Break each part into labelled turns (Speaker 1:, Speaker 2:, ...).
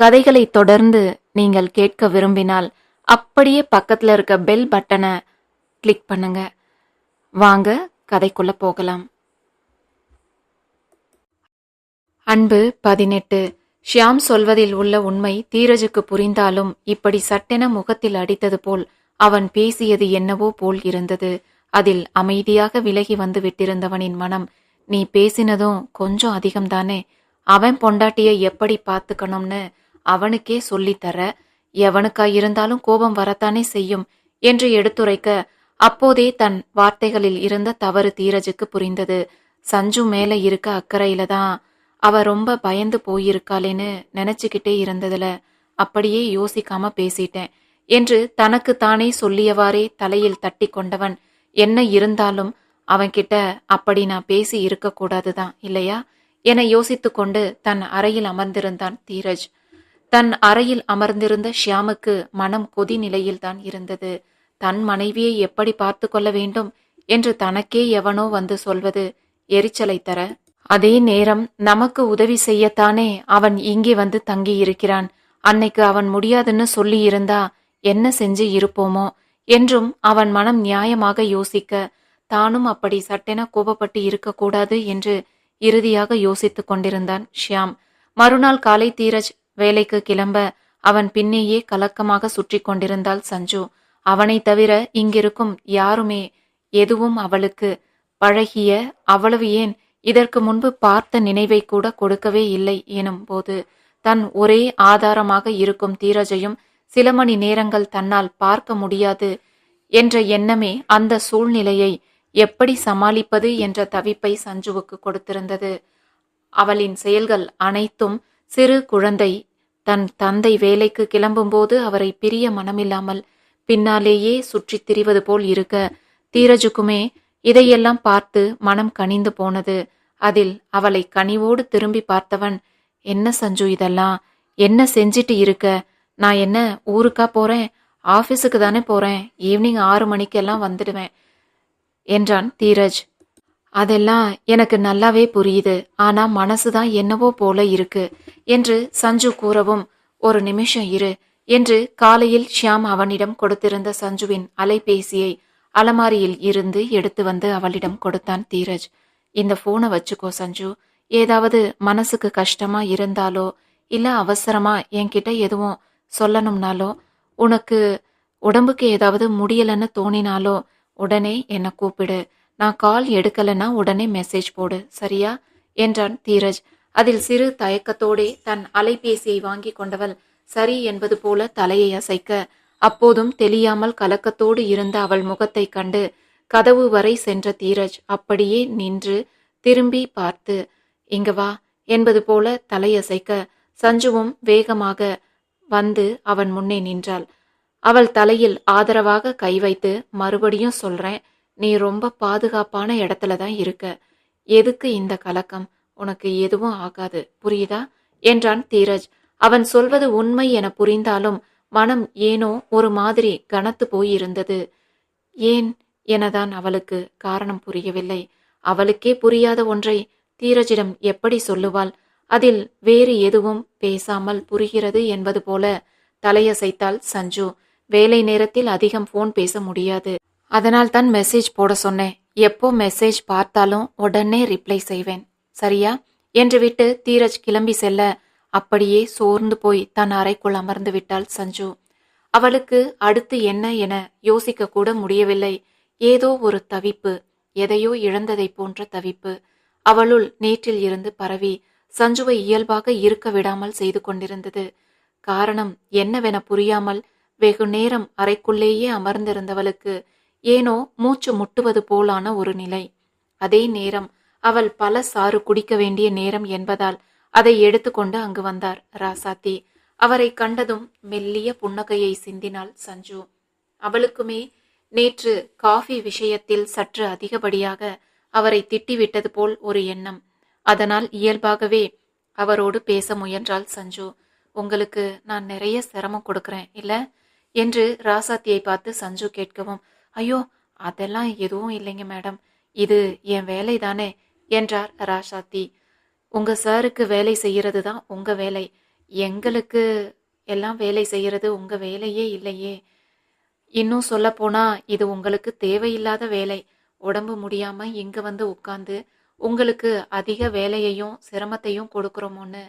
Speaker 1: கதைகளை தொடர்ந்து நீங்கள் கேட்க விரும்பினால் அப்படியே பக்கத்துல இருக்க பெல் பட்டனை கிளிக் பண்ணுங்க. வாங்க கதைக்குள்ள போகலாம். அன்பு பதினெட்டு. ஷியாம் சொல்வதில் உள்ள உண்மை தீரஜுக்கு புரிந்தாலும் இப்படி சட்டென முகத்தில் அடித்தது போல் அவன் பேசியது என்னவோ போல் இருந்தது. அதில் அமைதியாக விலகி வந்து விட்டிருந்தவனின் மனம் நீ பேசினதும் கொஞ்சம் அதிகம்தானே? அவன் பொண்டாட்டிய எப்படி பார்த்துக்கணும்னு அவனுக்கே சொல்லித்தர எவனுக்கா இருந்தாலும் கோபம் வரத்தானே செய்யும் என்று எடுத்துரைக்க அப்போதே தன் வார்த்தைகளில் இருந்த தவறு தீரஜுக்கு புரிந்தது. சஞ்சு மேல இருக்க அக்கறையில தான் அவ ரொம்ப பயந்து போயிருக்காளேன்னு நினைச்சுக்கிட்டே இருந்ததுல. அப்படியே யோசிக்காம பேசிட்டேன். என்று தனக்கு தானே சொல்லியவாறே தலையில் தட்டி கொண்டவன் என்ன இருந்தாலும் அவன்கிட்ட அப்படி நான் பேசி இருக்கக்கூடாதுதான் இல்லையா? என யோசித்து கொண்டு தன் அறையில் அமர்ந்திருந்தான் தீரஜ். தன் அறையில் அமர்ந்திருந்த ஷியாமுக்கு மனம் கொதி நிலையில்தான் இருந்தது. தன் மனைவியை எப்படி பார்த்து கொள்ள வேண்டும் என்று தனக்கே எவனோ வந்து சொல்வது எரிச்சலை தர. அதே நேரம் நமக்கு உதவி செய்யத்தானே அவன் இங்கே வந்து தங்கி இருக்கிறான் அன்னைக்கு அவன் முடியாதுன்னு சொல்லி இருந்தா என்ன செஞ்சு இருப்போமோ என்றும் அவன் மனம் நியாயமாக யோசிக்க தானும் அப்படி சட்டென கோபப்பட்டு இருக்கக்கூடாது என்று இறுதியாக யோசித்துக் கொண்டிருந்தான் ஷியாம். மறுநாள் காலை தீரஜ் வேலைக்கு கிளம்ப அவன் பின்னேயே கலக்கமாக சுற்றி கொண்டிருந்தாள் சஞ்சு. அவனை தவிர இங்கிருக்கும் யாருமே எதுவும் அவளுக்கு பழகிய அவ்வளவு ஏன்? இதற்கு முன்பு பார்த்த நினைவை கூட கொடுக்கவே இல்லை எனும் போது தன் ஒரே ஆதாரமாக இருக்கும் தீரஜையும் சில மணி நேரங்கள் தன்னால் பார்க்க முடியாது என்ற எண்ணமே அந்த சூழ்நிலையை எப்படி சமாளிப்பது என்ற தவிப்பை சஞ்சுவுக்கு கொடுத்திருந்தது. அவளின் செயல்கள் அனைத்தும் சிறு குழந்தை தன் தந்தை வேலைக்கு கிளம்பும்போது அவரை பிரிய மனமில்லாமல் பின்னாலேயே சுற்றித் திரிவது போல் இருக்க தீரஜுக்குமே இதையெல்லாம் பார்த்து மனம் கனிந்து போனது. அதில் அவளை கனிவோடு திரும்பி பார்த்தவன் என்ன சஞ்சு இதெல்லாம்? என்ன செஞ்சிட்டு இருக்க? நான் என்ன ஊருக்கா போறேன்? ஆபீஸுக்கு தானே போறேன்? ஈவினிங் ஆறு மணிக்கெல்லாம் வந்துடுவேன் என்றான் தீரஜ். அதெல்லாம் எனக்கு நல்லாவே புரியுது. ஆனா மனசுதான் என்னவோ போல இருக்கு. என்று சஞ்சு கூறவும் ஒரு நிமிஷம் இரு என்று காலையில் ஷியாம் அவனிடம் கொடுத்திருந்த சஞ்சுவின் அலைபேசியை அலமாரியில் இருந்து எடுத்து வந்து அவளிடம் கொடுத்தான் தீரஜ். இந்த போனை வச்சுக்கோ சஞ்சு. ஏதாவது மனசுக்கு கஷ்டமா இருந்தாலோ இல்ல அவசரமா என்கிட்ட எதுவும் சொல்லணும்னாலோ உனக்கு உடம்புக்கு ஏதாவது முடியலன்னு தோணினாலோ உடனே என்னை கூப்பிடு. நான் கால் எடுக்கலைன்னா உடனே மெசேஜ் போடு. சரியா? என்றான் தீரஜ். அதில் சிறு தயக்கத்தோடே தன் அலைபேசியை வாங்கி கொண்டவள் சரி என்பது போல தலையை அசைக்க அப்போதும் தெளியாமல் கலக்கத்தோடு இருந்த அவள் முகத்தை கண்டு கதவு வரை சென்ற தீரஜ் அப்படியே நின்று திரும்பி பார்த்து இங்க வா என்பது போல தலையசைக்க சஞ்சுவும் வேகமாக வந்து அவன் முன்னே நின்றாள். அவள் தலையில் ஆதரவாக கை வைத்து மறுபடியும் சொல்றேன். நீ ரொம்ப பாதுகாப்பான இடத்துல தான் இருக்க. எதுக்கு இந்த கலக்கம்? உனக்கு எதுவும் ஆகாது. புரியுதா? என்றான் தீரஜ். அவன் சொல்வது உண்மை என புரிந்தாலும் மனம் ஏனோ ஒரு மாதிரி கனத்து போயிருந்தது. ஏன் எனதான் அவளுக்கு காரணம் புரியவில்லை. அவளுக்கே புரியாத ஒன்றை தீரஜிடம் எப்படி சொல்லுவாள்? அதில் வேறு எதுவும் பேசாமல் புரிகிறது என்பது போல தலையசைத்தாள் சஞ்சு. வேலை நேரத்தில் அதிகம் ஃபோன் பேச முடியாது. அதனால் தான் மெசேஜ் போட சொன்னேன். எப்போ மெசேஜ் பார்த்தாலும் உடனே ரிப்ளை செய்வேன். சரியா? என்று விட்டு தீரஜ் கிளம்பி செல்ல அப்படியே சோர்ந்து போய் தன் அறைக்குள் அமர்ந்து விட்டாள் சஞ்சு. அவளுக்கு அடுத்து என்ன என யோசிக்க கூட முடியவில்லை. ஏதோ ஒரு தவிப்பு எதையோ இழந்ததை போன்ற தவிப்பு. அவளுள் நேற்றில் இருந்து பரவி சஞ்சுவை இயல்பாக இருக்க விடாமல் செய்து கொண்டிருந்தது. காரணம் என்னவென புரியாமல் வெகு நேரம் அறைக்குள்ளேயே அமர்ந்திருந்தவளுக்கு ஏனோ மூச்சு முட்டுவது போலான ஒரு நிலை. அதே நேரம் அவள் பல சாறு குடிக்க வேண்டிய நேரம் என்பதால் அதை எடுத்துக்கொண்டு அங்கு வந்தார் ராசாத்தி. அவரை கண்டதும் மெல்லிய புன்னகையை சிந்தினாள் சஞ்சு. அவளுக்குமே நேற்று காஃபி விஷயத்தில் சற்று அதிகப்படியாக அவரை திட்டிவிட்டது போல் ஒரு எண்ணம். அதனால் இயல்பாகவே அவரோடு பேச முயன்றாள் சஞ்சு. உங்களுக்கு நான் நிறைய சிரமம் கொடுக்கறேன் இல்ல? என்று ராசாத்தியை பார்த்து சஞ்சு கேட்கவும் ஐயோ அதெல்லாம் எதுவும் இல்லைங்க மேடம். இது என் வேலை தானே என்றார் ராசாத்தி. உங்க சாருக்கு வேலை செய்யறது தான் உங்க வேலை. எங்களுக்கு எல்லாம் வேலை செய்யறது உங்க வேலையே இல்லையே. இன்னும் சொல்ல போனா இது உங்களுக்கு தேவையில்லாத வேலை. உடம்பு முடியாம இங்க வந்து உட்காந்து உங்களுக்கு அதிக வேலையையும் சிரமத்தையும் கொடுக்குறோமோன்னு.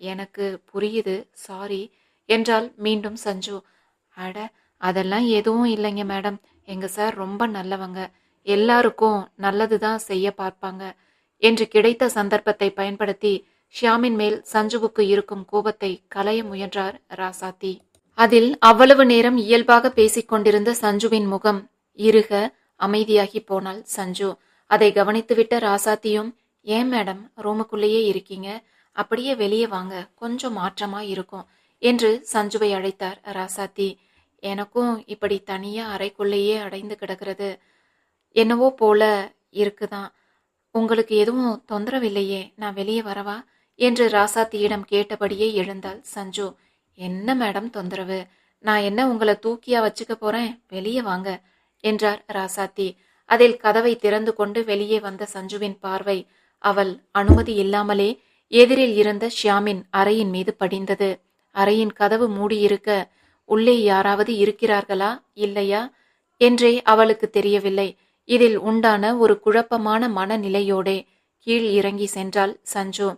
Speaker 1: எனக்கு புரியுது சாரி என்றால் மீண்டும் சஞ்சு. அட அதெல்லாம் எதுவும் இல்லைங்க மேடம். எங்கள் சார் ரொம்ப நல்லவங்க. எல்லாருக்கும் நல்லது தான் செய்ய பார்ப்பாங்க என்று கிடைத்த சந்தர்ப்பத்தை பயன்படுத்தி ஷியாமின் மேல் சஞ்சுவுக்கு இருக்கும் கோபத்தை களைய முயன்றார் ராசாத்தி. அதில் அவ்வளவு நேரம் இயல்பாக பேசிக்கொண்டிருந்த சஞ்சுவின் முகம் இருக அமைதியாகி போனாள் சஞ்சு. அதை கவனித்துவிட்ட ராசாத்தியும் ஏன் மேடம் ரூமுக்குள்ளேயே இருக்கீங்க? அப்படியே வெளியே வாங்க கொஞ்சம் மாற்றமா இருக்கும் என்று சஞ்சுவை அழைத்தார் ராசாத்தி. எனக்கும் இப்படி தனியா அறைக்குள்ளேயே அடைந்து கிடக்கிறது. என்னவோ போல இருக்குதான். உங்களுக்கு எதுவும் தொந்தரவில்லையே? நான் வெளியே வரவா? என்று ராசாத்தியிடம் கேட்டபடியே எழுந்தாள் சஞ்சு. என்ன மேடம் தொந்தரவு? நான் என்ன உங்களை தூக்கியா வச்சுக்க போறேன்? வெளியே வாங்க என்றார் ராசாத்தி. அதில் கதவை திறந்து கொண்டு வெளியே வந்த சஞ்சுவின் பார்வை அவள் அனுமதி இல்லாமலே எதிரில் இருந்த ஷியாமின் அறையின் மீது படிந்தது. அறையின் கதவு மூடியிருக்க உள்ளே யாராவது இருக்கிறார்களா? இல்லையா? என்றே அவளுக்கு தெரியவில்லை. இதில் உண்டான ஒரு குழப்பமான மனநிலையோடே கீழ் இறங்கி சென்றாள் சஞ்சு.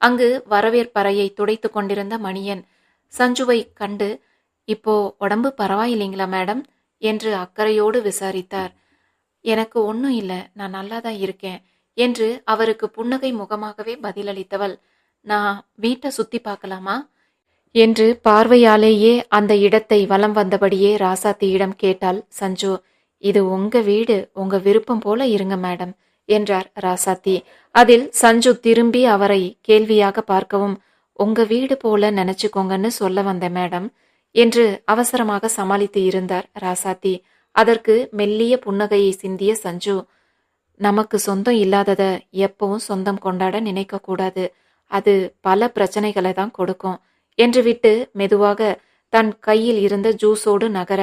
Speaker 1: அங்கு வரவேற்பறையை துடைத்து கொண்டிருந்த மணியன் சஞ்சுவை கண்டு இப்போ உடம்பு பரவாயில்லைங்களா மேடம்? என்று அக்கறையோடு விசாரித்தார். எனக்கு ஒன்றும் இல்லை நான் நல்லா தான் இருக்கேன் என்று அவருக்கு புன்னகை முகமாகவே பதிலளித்தவள். நான் வீட்டை சுத்தி பார்க்கலாமா? என்று பார்வையாலேயே அந்த இடத்தை வலம் வந்தபடியே ராசாத்தியிடம் கேட்டாள் சஞ்சு இது உங்க வீடு உங்க விருப்பம் போல இருங்க மேடம் என்றார் ராசாத்தி. அதில் சஞ்சு திரும்பி அவரை கேள்வியாக பார்க்கவும் உங்க வீடு போல நினைச்சுக்கோங்கன்னு சொல்ல வந்த மேடம் என்று அவசரமாக சமாளித்து இருந்தார் ராசாத்தி. அதற்கு மெல்லிய புன்னகையை சிந்திய சஞ்சு நமக்கு சொந்தம் இல்லாதத எப்பவும் சொந்தம் கொண்டாட நினைக்க கூடாது அது பல பிரச்சனைகளை தான் கொடுக்கும். என்று விட்டு மெதுவாக தன் கையில் இருந்த ஜூஸோடு நகர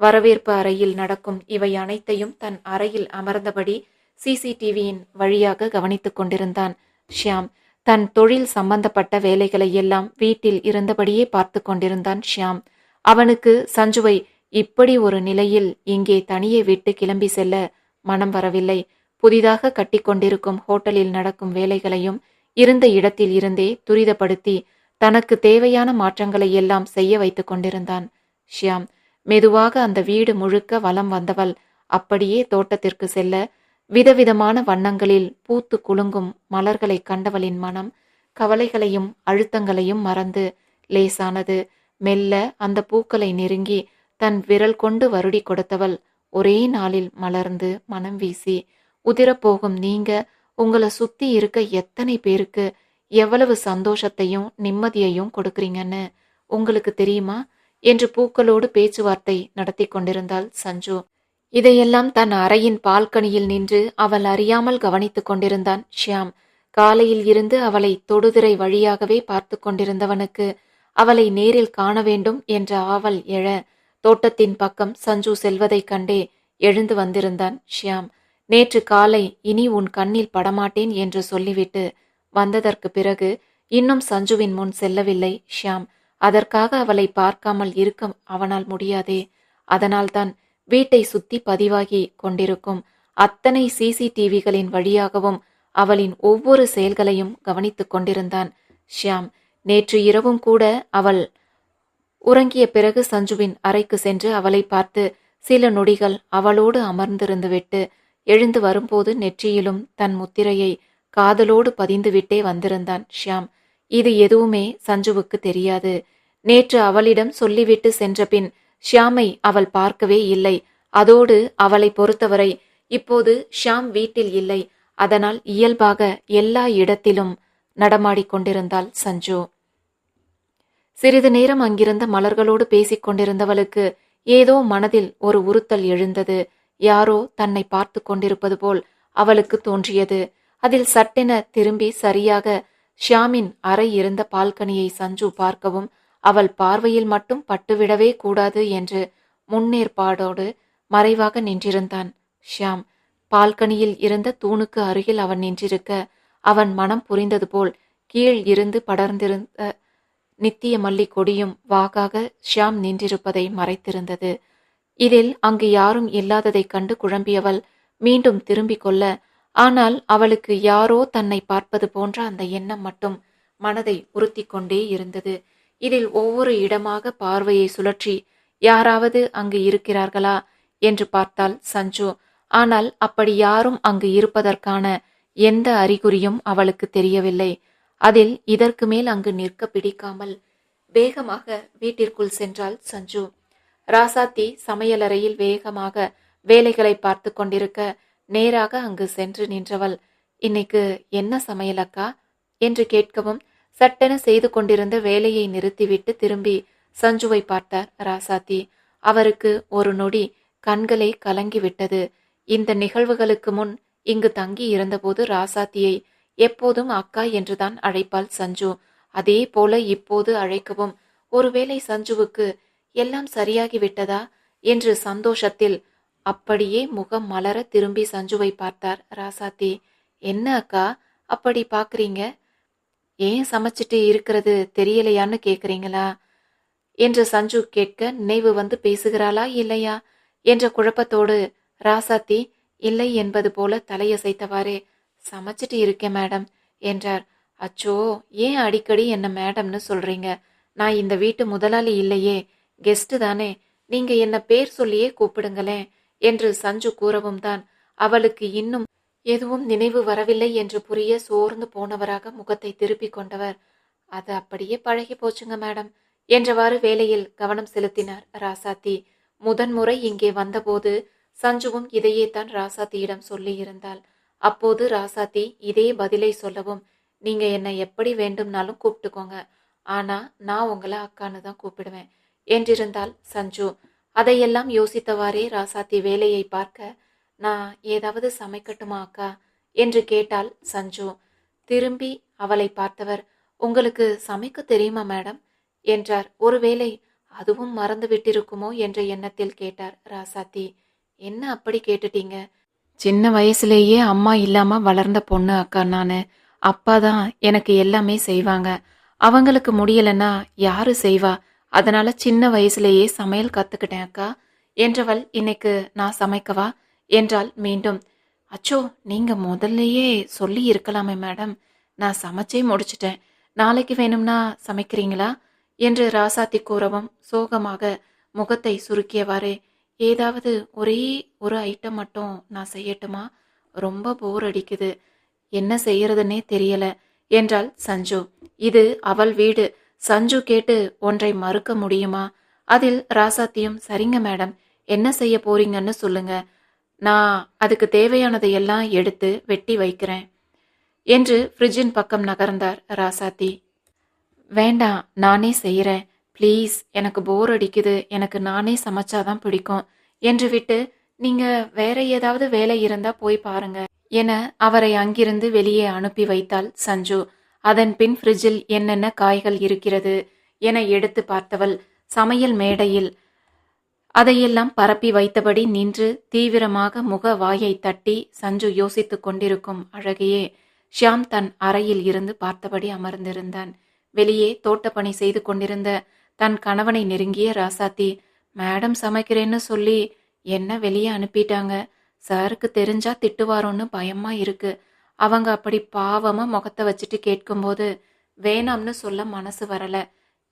Speaker 1: வரவேற்பு அறையில் நடக்கும் இவை அனைத்தையும் தன் அறையில் அமர்ந்தபடி சிசிடிவியின் வழியாக கவனித்துக் கொண்டிருந்தான். ஷியாம் தன் தொழில் சம்பந்தப்பட்ட வேலைகளை எல்லாம் வீட்டில் இருந்தபடியே பார்த்து கொண்டிருந்தான் ஷியாம். அவனுக்கு சஞ்சுவை இப்படி ஒரு நிலையில் இங்கே தனியே விட்டு கிளம்பி செல்ல மனம் வரவில்லை. புதிதாக கட்டிக்கொண்டிருக்கும் ஹோட்டலில் நடக்கும் வேலைகளையும் இருந்த இடத்தில் இருந்தே துரிதப்படுத்தி தனக்கு தேவையான மாற்றங்களை எல்லாம் செய்ய வைத்து கொண்டிருந்தான். ஷியாம் மெதுவாக அந்த வீடு முழுக்க வலம் வந்தவள் அப்படியே தோட்டத்திற்கு செல்ல விதவிதமான வண்ணங்களில் பூத்து குலுங்கும் மலர்களை கண்டவளின் மனம் கவலைகளையும் அழுத்தங்களையும் மறந்து லேசானது. மெல்ல அந்த பூக்களை நெருங்கி தன் விரல் கொண்டு வருடி கொடுத்தவள் ஒரே நாளில் மலர்ந்து மனம் வீசி உதிரப்போகும் நீங்க உங்களை சுத்தி இருக்க எத்தனை பேருக்கு எவ்வளவு சந்தோஷத்தையும் நிம்மதியையும் கொடுக்குறீங்கன்னு உங்களுக்கு தெரியுமா? என்று பூக்களோடு பேச்சுவார்த்தை நடத்தி கொண்டிருந்தாள் சஞ்சு. இதையெல்லாம் தன் அறையின் பால்கனியில் நின்று அவள் அறியாமல் கவனித்துக் கொண்டிருந்தான் ஷியாம். காலையில் இருந்து அவளை தொடுதிரை வழியாகவே பார்த்து கொண்டிருந்தவனுக்கு அவளை நேரில் காண வேண்டும் என்ற ஆவல் எழ தோட்டத்தின் பக்கம் சஞ்சு செல்வதைக் கண்டே எழுந்து வந்திருந்தான் ஷியாம். நேற்று காலை இனி உன் கண்ணில் படமாட்டேன் என்று சொல்லிவிட்டு வந்ததற்கு பிறகு இன்னும் சஞ்சுவின் முன் செல்லவில்லை ஷியாம். அதற்காக அவளை பார்க்காமல் இருக்க அவனால் முடியாதே. அதனால்தான் வீட்டை சுத்தி பதிவாகி கொண்டிருக்கும் அத்தனை சிசிடிவிகளின் வழியாகவும் அவளின் ஒவ்வொரு செயல்களையும் கவனித்துக் கொண்டிருந்தான் ஷியாம். நேற்று இரவும் கூட அவள் உறங்கிய பிறகு சஞ்சுவின் அறைக்கு சென்று அவளை பார்த்து சில நொடிகள் அவளோடு அமர்ந்திருந்துவிட்டு எழுந்து வரும்போது நெற்றியிலும் தன் முத்திரையை காதலோடு பதிந்துவிட்டே வந்திருந்தான் ஷியாம். இது எதுவுமே சஞ்சுவுக்கு தெரியாது. நேற்று அவளிடம் சொல்லிவிட்டு சென்றபின் ஷியாமை அவள் பார்க்கவே இல்லை. அதோடு அவளை பொறுத்தவரை இப்போது ஷியாம் வீட்டில் இல்லை. அதனால் இயல்பாக எல்லா இடத்திலும் நடமாடிக் கொண்டிருந்தாள் சஞ்சு. சிறிது நேரம் அங்கிருந்த மலர்களோடு பேசிக் கொண்டிருந்தவளுக்கு ஏதோ மனதில் ஒரு உறுத்தல் எழுந்தது. யாரோ தன்னை பார்த்து கொண்டிருப்பது போல் அவளுக்கு தோன்றியது. அதில் சட்டென திரும்பி சரியாக ஷியாமின் அறை இருந்த பால்கனியை சஞ்சு பார்க்கவும் அவள் பார்வையில் மட்டும் பட்டுவிடவே கூடாது என்று முன்னேற்பாடோடு மறைவாக நின்றிருந்தான். ஷியாம் பால்கனியில் இருந்த தூணுக்கு அருகில் அவன் நின்றிருக்க அவன் மனம் புரிந்தது போல் கீழ் இருந்து படர்ந்திருந்த நித்திய மல்லி கொடியும் வாகாக ஷியாம் நின்றிருப்பதை மறைத்திருந்தது. இதில் அங்கு யாரும் இல்லாததைக் கண்டு குழம்பியவள் மீண்டும் திரும்பிக் கொள்ள ஆனால் அவளுக்கு யாரோ தன்னை பார்ப்பது போன்ற அந்த எண்ணம் மட்டும் மனதை உறுத்தி கொண்டே இருந்தது. இதில் ஒவ்வொரு இடமாக பார்வையை சுழற்றி யாராவது அங்கு இருக்கிறார்களா? என்று பார்த்தால் சஞ்சு. ஆனால் அப்படி யாரும் அங்கு இருப்பதற்கான எந்த அறிகுறியும் அவளுக்கு தெரியவில்லை. அதில் இதற்கு மேல் அங்கு நிற்க பிடிக்காமல் வேகமாக வீட்டிற்குள் சென்றாள் சஞ்சு. ராசாத்தி சமையலறையில் வேகமாக வேலைகளை பார்த்து கொண்டிருக்க நேராக அங்கு சென்று நின்றவள் இன்னைக்கு என்ன சமையல் அக்கா? என்று கேட்கவும் சட்டென செய்து கொண்டிருந்த வேலையை நிறுத்திவிட்டு திரும்பி சஞ்சுவை பார்த்தார் ராசாத்தி. அவருக்கு ஒரு நொடி கண்களை கலங்கிவிட்டது. இந்த நிகழ்வுகளுக்கு முன் இங்கு தங்கி இருந்தபோது ராசாத்தியை எப்போதும் அக்கா என்றுதான் அழைப்பாள் சஞ்சு. அதே போல இப்போது அழைக்கவும் ஒருவேளை சஞ்சுவுக்கு எல்லாம் சரியாகி விட்டதா என்று சந்தோஷத்தில் அப்படியே முகம் மலர திரும்பி சஞ்சுவை பார்த்தார் ராசாத்தி. என்ன அக்கா? அப்படி பார்க்குறீங்க ஏன் சமைச்சிட்டு இருக்கிறது தெரியலையான்னு கேட்குறீங்களா என்று சஞ்சு கேட்க நினைவு வந்து பேசுகிறாளா இல்லையா என்ற குழப்பத்தோடு ராசாத்தி இல்லை என்பது போல தலையசைத்தவாறே சமைச்சிட்டு இருக்கேன் மேடம் என்றார். அச்சோ ஏன் அடிக்கடி என்ன மேடம்னு சொல்றீங்க? நான் இந்த வீட்டு முதலாளி இல்லையே கெஸ்ட் தானே. நீங்க என்ன பேர் சொல்லியே கூப்பிடுங்களேன். என்று சஞ்சு கூறவும் தான். அவளுக்கு இன்னும் எதுவும் நினைவு வரவில்லை என்று புரிய சோர்ந்து போனவராக முகத்தை திருப்பிக் கொண்டவர். அது அப்படியே பழகி போச்சுங்க மேடம் என்றவாறு வேலையில் கவனம் செலுத்தினார் ராசாத்தி. முதன்முறை இங்கே வந்தபோது சஞ்சுவும் இதையே தான் ராசாத்தியிடம் சொல்லியிருந்தாள். அப்போது ராசாத்தி இதே பதிலை சொல்லவும் நீங்க என்னை எப்படி வேண்டும்னாலும் கூப்பிட்டுக்கோங்க. ஆனா நான் உங்களை அக்கான்னு தான் கூப்பிடுவேன் என்றிருந்தால் சஞ்சு. அதையெல்லாம் யோசித்தவாறே ராசாத்தி வேலையை பார்க்க நான் ஏதாவது சமைக்கட்டுமா அக்கா? என்று கேட்டாள் சஞ்சு. திரும்பி அவளை பார்த்தவர் உங்களுக்கு சமைக்க தெரியுமா மேடம்? என்றார். ஒருவேளை அதுவும் மறந்து விட்டிருக்குமோ என்ற எண்ணத்தில் கேட்டார் ராசாத்தி. என்ன அப்படி கேட்டுட்டீங்க? சின்ன வயசுலேயே அம்மா இல்லாம வளர்ந்த பொண்ணு அக்கா நானு. அப்பா தான் எனக்கு எல்லாமே செய்வாங்க. அவங்களுக்கு முடியலன்னா யாரு செய்வா? அதனால் சின்ன வயசுலேயே சமையல் கற்றுக்கிட்டேன் அக்கா. என்றவள் இன்னைக்கு நான் சமைக்கவா? என்றால் மீண்டும். அச்சோ நீங்கள் முதல்லையே சொல்லி இருக்கலாமே மேடம். நான் சமைச்சே முடிச்சிட்டேன். நாளைக்கு வேணும்னா சமைக்கிறீங்களா? என்று ராசாத்தி கூறவும் சோகமாக முகத்தை சுருக்கியவாறு. ஏதாவது ஒரே ஒரு ஐட்டம் மட்டும் நான் செய்யட்டுமா? ரொம்ப போர் அடிக்குது. என்ன செய்யறதுன்னே தெரியல. என்றாள் சஞ்சு. இது அவள் வீடு. சஞ்சு கேட்டு ஒன்றை மறுக்க முடியுமா? அதில் ராசாத்தியும் சரிங்க மேடம். என்ன செய்ய போறீங்கன்னு சொல்லுங்க. நான் அதுக்கு தேவையானதை எல்லாம் எடுத்து வெட்டி வைக்கிறேன் என்று ஃப்ரிட்ஜின் பக்கம் நகர்ந்தார் ராசாத்தி. வேண்டாம் நானே செய்கிறேன் ப்ளீஸ் எனக்கு போர் அடிக்குது. எனக்கு நானே சமைச்சாதான் பிடிக்கும் என்று விட்டு நீங்க வேற ஏதாவது வேலை இருந்தா போய் பாருங்க என அவரை அங்கிருந்து வெளியே அனுப்பி வைத்தாள் சஞ்சு. அதன் பின் ஃப்ரிட்ஜில் என்னென்ன காய்கள் இருக்கிறது என எடுத்து பார்த்தவள் சமையல் மேடையில் அதையெல்லாம் பரப்பி வைத்தபடி நின்று தீவிரமாக முக வாயை தட்டி சஞ்சு யோசித்துக் கொண்டிருக்கும் அழகையே ஷியாம் தன் அறையில் இருந்து பார்த்தபடி அமர்ந்திருந்தான். வெளியே தோட்டப்பணி செய்து கொண்டிருந்த தன் கணவனை நெருங்கிய ராசாத்தி மேடம் சமைக்கிறேன்னு சொல்லி என்ன வெளியே அனுப்பிட்டாங்க? சாருக்கு தெரிஞ்சா திட்டுவாரோன்னு பயமா இருக்கு. அவங்க அப்படி பாவமா முகத்தை வச்சுட்டு கேட்கும்போது வேணாம்னு சொல்ல மனசு வரல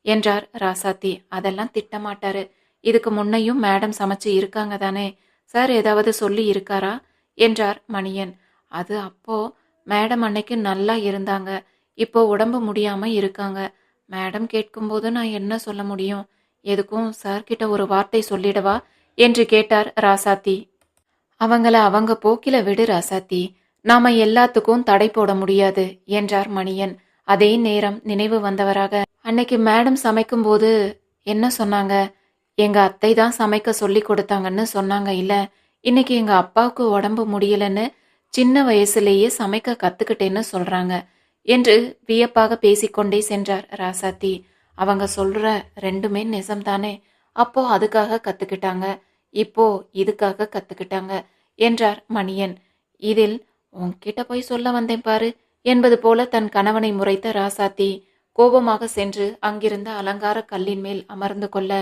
Speaker 1: என்றார் ராசாத்தி. அதெல்லாம் திட்டமாட்டாரு. இதுக்கு முன்னையும் மேடம் சமைச்சு இருக்காங்க தானே. சார் ஏதாவது சொல்லி இருக்காரா? என்றார் மணியன். அது அப்போ மேடம் அன்னைக்கு நல்லா இருந்தாங்க. இப்போ உடம்பு முடியாம இருக்காங்க. மேடம் கேட்கும்போது நான் என்ன சொல்ல முடியும்? எதுக்கும் சார் கிட்ட ஒரு வார்த்தை சொல்லிடவா? என்று கேட்டார் ராசாத்தி. அவங்கள அவங்க போக்கில விடு ராசாத்தி. நாம எல்லாத்துக்கும் தடை போட முடியாது என்றார் மணியன். அதே நேரம் நினைவு வந்தவராக அன்னைக்கு மேடம் சமைக்கும்போது என்ன சொன்னாங்க? எங்க அத்தை தான் சமைக்க சொல்லி கொடுத்தாங்கன்னு சொன்னாங்க இல்ல? இன்னைக்கு எங்க அப்பாவுக்கு உடம்பு முடியலன்னு சின்ன வயசுலேயே சமைக்க கத்துக்கிட்டேன்னு சொல்றாங்க என்று வியப்பாக பேசிக்கொண்டே சென்றார் ராசாத்தி. அவங்க சொல்ற ரெண்டுமே நிஜம்தானே? அப்போ அதுக்காக கத்துக்கிட்டாங்க இப்போ இதுக்காக கத்துக்கிட்டாங்க என்றார் மணியன். இதில் உன்கிட்ட போய் சொல்ல வந்தேன் பாரு. என்பது போல தன் கணவனை முறைத்த ராசாத்தி கோபமாக சென்று அங்கிருந்த அலங்கார கல்லின் மேல் அமர்ந்து கொள்ள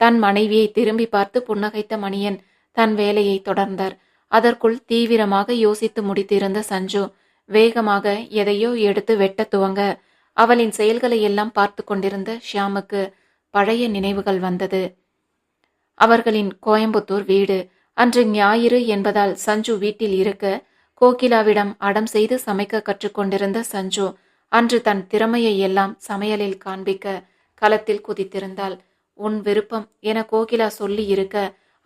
Speaker 1: தன் மனைவியை திரும்பி பார்த்து புன்னகைத்த மணியன் தன் வேலையை தொடர்ந்தார். அதற்குள் தீவிரமாக யோசித்து முடித்திருந்த சஞ்சு வேகமாக எதையோ எடுத்து வெட்ட துவங்க அவளின் செயல்களை எல்லாம் பார்த்து கொண்டிருந்த ஷியாமுக்கு பழைய நினைவுகள் வந்தது. அவர்களின் கோயம்புத்தூர் வீடு. அன்று ஞாயிறு என்பதால் சஞ்சு வீட்டில் இருக்க கோகிலாவிடம் அடம் செய்து சமைக்க கற்றுக்கொண்டிருந்த சஞ்சு அன்று தன் திறமையை எல்லாம் சமையலில் காண்பிக்க களத்தில் குதித்திருந்தாள். உன் விருப்பம் என கோகிலா சொல்லி இருக்க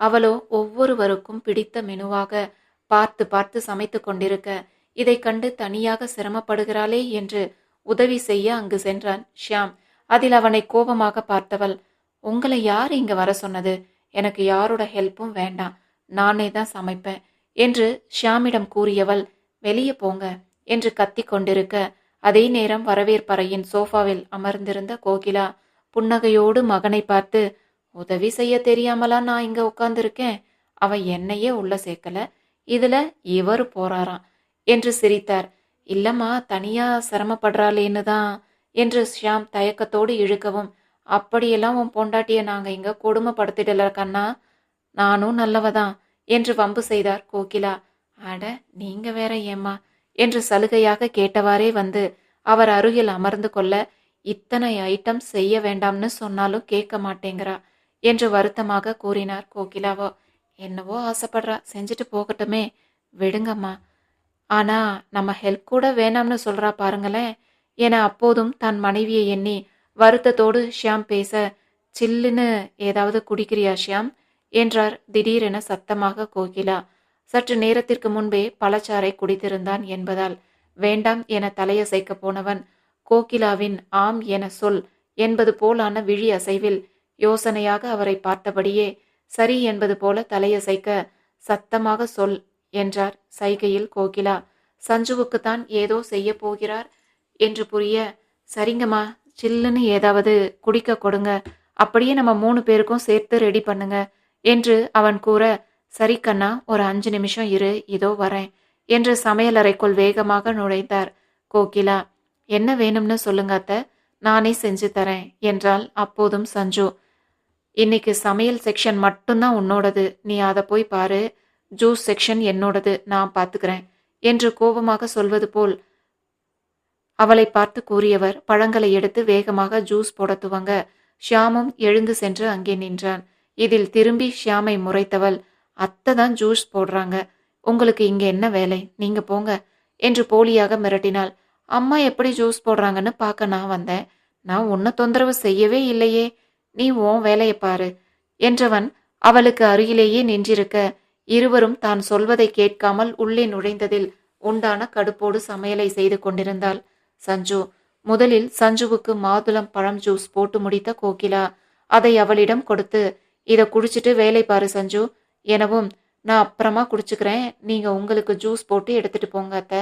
Speaker 1: அவளோ ஒவ்வொருவருக்கும் பிடித்த மெனுவாக பார்த்து பார்த்து சமைத்து கொண்டிருக்க இதை கண்டு தனியாக சிரமப்படுகிறாளே என்று உதவி செய்ய அங்கு சென்றான் ஷியாம். அதில் அவனை கோபமாக பார்த்தவள் உங்களை யார் இங்க வர சொன்னது? எனக்கு யாரோட ஹெல்ப்பும் வேண்டாம். நானே தான் சமைப்பேன். என்று ஷியாமிடம் கூறியவள் வெளியே போங்க என்று கத்திக் கொண்டிருக்க அதே நேரம் வரவேற்பறையின் சோஃபாவில் அமர்ந்திருந்த கோகிலா புன்னகையோடு மகனை பார்த்து உதவி செய்ய தெரியாமலா நான் இங்க உட்காந்துருக்கேன் அவன் என்னையே உள்ள சேர்க்கல. இதுல இவர் போறாராம் என்று சிரித்தார். இல்லம்மா தனியா சிரமப்படுறாளேன்னு தான் என்று ஷியாம் தயக்கத்தோடு இழுக்கவும் அப்படியெல்லாம் உன் பொண்டாட்டிய நாங்க இங்க கொடுமைப்படுத்திடல கண்ணா. நானும் நல்லவதான். என்று வம்பு செய்தார் கோகிலா. அட நீங்க வேற ஏம்மா? என்று சலுகையாக கேட்டவாறே வந்து அவர் அருகில் அமர்ந்து கொள்ள இத்தனை ஐட்டம் செய்ய வேண்டாம்னு சொன்னாலும் கேட்க மாட்டேங்கிறா என்று வருத்தமாக கூறினார் கோகிலாவோ. என்னவோ ஆசைப்படுறா செஞ்சுட்டு போகட்டுமே விடுங்கம்மா. ஆனா நம்ம ஹெல்ப் கூட வேணாம்னு சொல்றா பாருங்களேன் என அப்போதும் தன் மனைவியை எண்ணி வருத்தத்தோடு ஷியாம் பேச. சில்லுன்னு ஏதாவது குடிக்கிறியா ஷியாம்? என்றார். திடீரென சத்தமாக கோகிலா. சற்று நேரத்திற்கு முன்பே பழச்சாறை குடித்திருந்தான் என்பதால் வேண்டாம் என தலையசைக்க போனவன் கோகிலாவின் ஆம் என சொல் என்பது போலான விழி அசைவில் யோசனையாக அவரை பார்த்தபடியே சரி என்பது போல தலையசைக்க சத்தமாக சொல் என்றார் சைகையில் கோகிலா. சஞ்சுவுக்குத்தான் ஏதோ செய்ய போகிறார் என்று புரிய சரிங்கம்மா சில்லுன்னு ஏதாவது குடிக்க கொடுங்க. அப்படியே நம்ம மூணு பேருக்கும் சேர்த்து ரெடி பண்ணுங்க. என்று அவன் கூற சரி கண்ணா ஒரு அஞ்சு நிமிஷம் இரு இதோ வரேன் என்று சமையலறைக்குள் வேகமாக நுழைந்தார். கோகிலா என்ன வேணும்னு சொல்லுங்க அத்தை நானே செஞ்சு தரேன் என்றால் அப்போதும் சஞ்சு. இன்னைக்கு சமையல் செக்ஷன் மட்டும்தான் உன்னோடது நீ அதை போய் பாரு ஜூஸ் செக்ஷன் என்னோடது நான் பார்த்துக்கிறேன் என்று கோபமாக சொல்வது போல் அவளை பார்த்து கூறியவர் பழங்களை எடுத்து வேகமாக ஜூஸ் போட துவங்க ஷியாமும் எழுந்து சென்று அங்கே நின்றான். இதில் திரும்பி ஷியாமை முறைத்தவள் அத்தை தான் ஜூஸ் போடுறாங்க. உங்களுக்கு இங்க என்ன வேலை? நீங்க போங்க என்று போலியாக மிரட்டினாள். அம்மா எப்படி ஜூஸ் போடுறாங்கன்னு பார்க்க நான் வந்தேன். நான் உன்னை தொந்தரவு செய்யவே இல்லையே. நீ உன் வேலையை பாரு என்றவன் அவளுக்கு அருகிலேயே நின்றிருக்க இருவரும் தான் சொல்வதை கேட்காமல் உள்ளே நுழைந்ததில் உண்டான கடுப்போடு சமையலை செய்து கொண்டிருந்தாள். சஞ்சு முதலில் சஞ்சுவுக்கு மாதுளம் பழம் ஜூஸ் போட்டு முடித்த கோகிலா. அதை அவளிடம் கொடுத்து இதை குடிச்சிட்டு வேலை பாரு சஞ்சு. எனவும் நான் அப்புறமா குடிச்சுக்கிறேன். நீங்க உங்களுக்கு ஜூஸ் போட்டு எடுத்துட்டு போங்க அத்தை.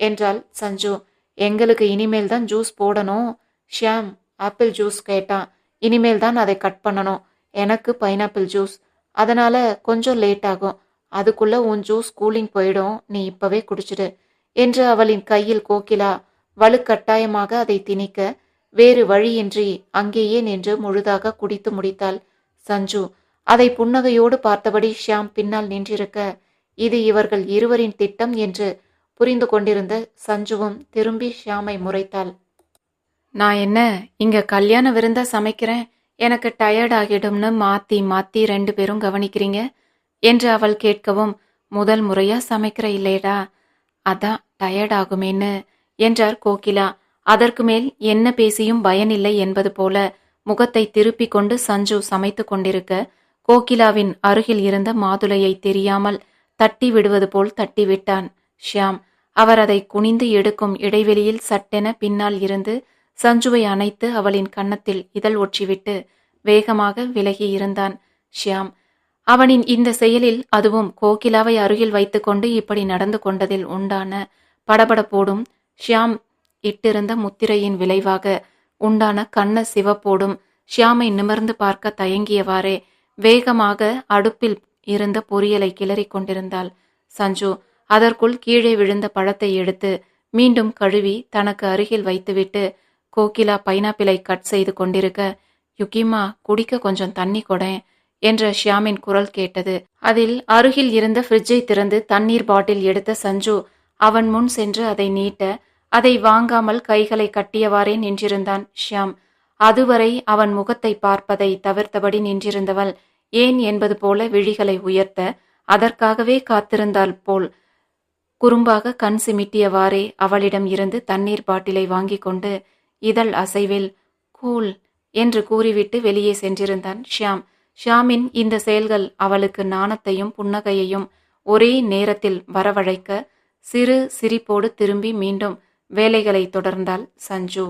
Speaker 1: என்றாள் சஞ்சு. எங்களுக்கு இனிமேல் தான் ஜூஸ் போடணும். ஷியாம் ஆப்பிள் ஜூஸ் கேட்டான். இனிமேல் தான் அதை கட் பண்ணணும். எனக்கு பைனாப்பிள் ஜூஸ் அதனால கொஞ்சம் லேட் ஆகும். அதுக்குள்ள உன் ஜூஸ் கூலிங் போயிடும். நீ இப்பவே குடிச்சிடு. என்று அவளின் கையில் கோகிலா வலுக்கட்டாயமாக அதை திணிக்க வேறு வழியின்றி அங்கேயே நின்று முழுதாக குடித்து முடித்தாள். சஞ்சு அதை புன்னகையோடு பார்த்தபடி ஷியாம் பின்னால் நின்றிருக்க இது இவர்கள் இருவரின் திட்டம் என்று புரிந்து கொண்டிருந்த சஞ்சுவும் திரும்பி ஷியாமை முறைத்தாள். நான் என்ன இங்க கல்யாண விருந்த சமைக்கிறேன் எனக்கு டயர்ட் ஆகிடும்னு மாத்தி மாத்தி ரெண்டு பேரும் கவனிக்கிறீங்க என்று அவள் கேட்கவும் முதல் முறையா சமைக்கிற இல்லையடா அதான் டயர்ட் ஆகுமேன்னு என்றார் கோகிலா. அதற்கு மேல் என்ன பேசியும் பயனில்லை என்பது போல முகத்தை திருப்பிக் கொண்டு சஞ்சு சமைத்து கொண்டிருக்க கோகிலாவின் அருகில் இருந்த மாதுளையை தெரியாமல் தட்டி விடுவது போல் தட்டி விட்டான். ஷியாம் அவர் அதை குனிந்து எடுக்கும் இடைவெளியில் சட்டென பின்னால் இருந்து சஞ்சுவை அணைத்து அவளின் கன்னத்தில் இதழ் ஒற்றிவிட்டு வேகமாக விலகி இருந்தான். ஷியாம் அவனின் இந்த செயலில் அதுவும் கோகிலாவை அருகில் வைத்துக்கொண்டு இப்படி நடந்து கொண்டதில் உண்டான படபடப்போடும் ஷியாம் இட்டிருந்த முத்திரையின் விளைவாக உண்டான கண்ண சிவப்போடும் ஷியாமை நிமிர்ந்து பார்க்க தயங்கியவாறே வேகமாக அடுப்பில் இருந்த பொரியலை கிளறிக் கொண்டிருந்தாள். சஞ்சு அதற்குள் கீழே விழுந்த பழத்தை எடுத்து மீண்டும் கழுவி தனக்கு அருகில் வைத்துவிட்டு கோகிலா பைனாப்பிளை கட் செய்து கொண்டிருக்க யுகிமா குடிக்க கொஞ்சம் தண்ணி கொடேன் என்ற ஷியாமின் குரல் கேட்டது. அதில் அருகில் இருந்த ஃப்ரிட்ஜை திறந்து தண்ணீர் பாட்டில் எடுத்த சஞ்சு அவன் முன் சென்று அதை நீட்ட அதை வாங்காமல் கைகளை கட்டியவாறே நின்றிருந்தான் ஷியாம். அதுவரை அவன் முகத்தை பார்ப்பதை தவிர்த்தபடி நின்றிருந்தவள் ஏன் என்பது போல விழிகளை உயர்த்த அதற்காகவே காத்திருந்தாள் போல். குறும்பாக கண் சிமிட்டியவாறே அவளிடம் இருந்து தண்ணீர் பாட்டிலை வாங்கிக் கொண்டு இதழ் அசைவில் கூல் என்று கூறிவிட்டு வெளியே சென்றிருந்தான் ஷியாம். ஷியாமின் இந்த செயல்கள் அவளுக்கு நாணத்தையும் புன்னகையையும் ஒரே நேரத்தில் வரவழைக்க சிறு சிரிப்போடு திரும்பி மீண்டும் வேலைகளை தொடர்ந்தாள் சஞ்சு